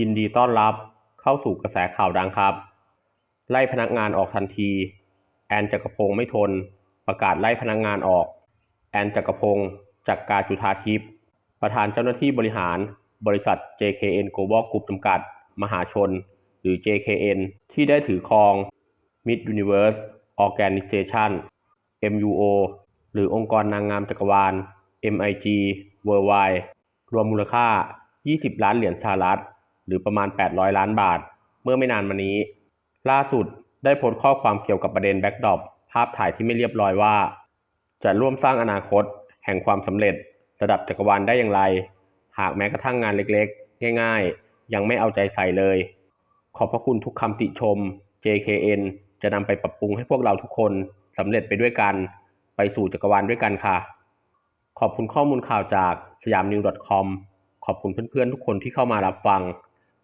ยินดีต้อนรับเข้าสู่กระแสข่าวดังครับ ไล่พนักงานออกทันที แอนจักรพงศ์ไม่ทน ประกาศไล่พนักงานออก แอนจักรพงศ์จากการจุธาทิพย์ประธานเจ้าหน้าที่บริหาร บริษัท JKN Global Group จำกัด มหาชน หรือ JKN ที่ได้ถือครอง Mid Universe Organization MUO หรือองค์กรนางงามจักรวาล MIG Worldwide รวมมูลค่า 20 ล้านเหรียญสหรัฐ หรือประมาณ 800 ล้านบาท เมื่อไม่นานมานี้ ล่าสุดได้โพสต์ข้อความเกี่ยวกับประเด็นแบ็กดรอปภาพถ่ายที่ไม่เรียบร้อยว่า จะร่วมสร้างอนาคต แห่งความสำเร็จ ระดับจักรวาลได้อย่างไร หากแม้กระทั่งงานเล็กๆ ง่ายๆ ยังไม่เอาใจใส่เลย ขอบพระคุณทุกคำติชม JKN จะนำไปปรับปรุงให้พวกเราทุกคนสำเร็จไปด้วยกัน ไปสู่จักรวาลด้วยกันค่ะ ขอบคุณข้อมูลข่าวจากสยามนิว .com ขอบคุณเพื่อนๆทุกคนที่เข้ามารับฟัง